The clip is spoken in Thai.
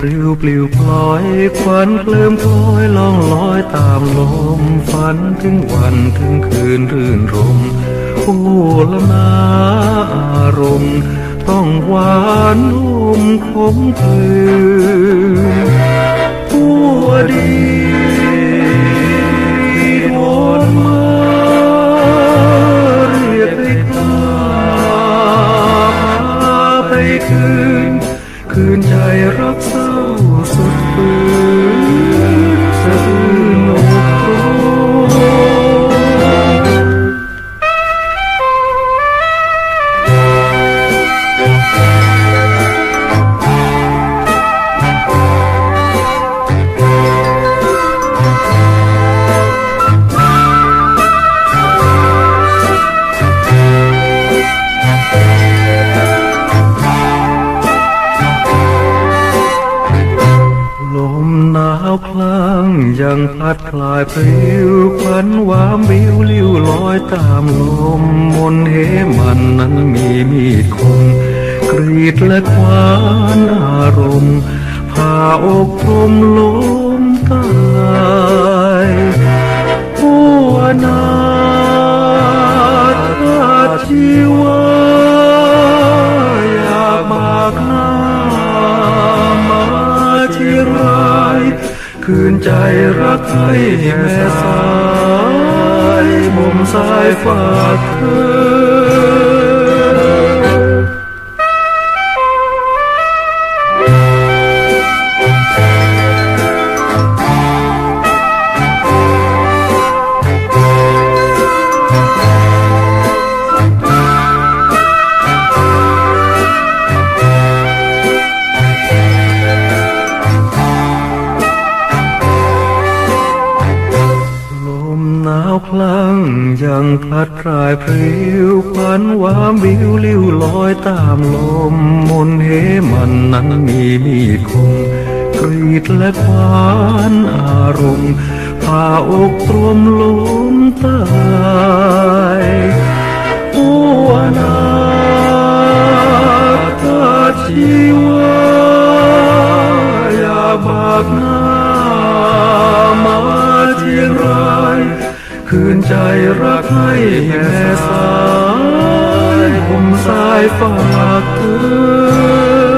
ปลิวปล่อยควันเคลื่มคล้อยล่องลอยตามลมฝันถึงวันถึงคืนรื่นรมโอ้ละนาอารมณ์ต้องหวานนุ่มขมคืนผัวดีโอนมาเรียกให้กลับมาไปคืน คืนใจรักเศร้า สุดฝื งยังพัดคลายพริ้วควันวามวิวลิ้วลอยตามลมมนเหมันนั้นมีมีดคมกรีดและควานอารมณ์ผ่าอกพรมลมตายหัวนาทาชีว คืนใจรักให้แม่สายบ่มสายฝากเธอ ยังพัดพรายพริ้วควันวามวิวลิ้วลอยตามลมมนเหมันนั้นมีมีคมกรีดและควานอารมณ์ผ่าอกตรวมลมตายหัวนาทาชีวาอย่าบากนา คืนใจรักให้แม่สายผมสายฝากเธอ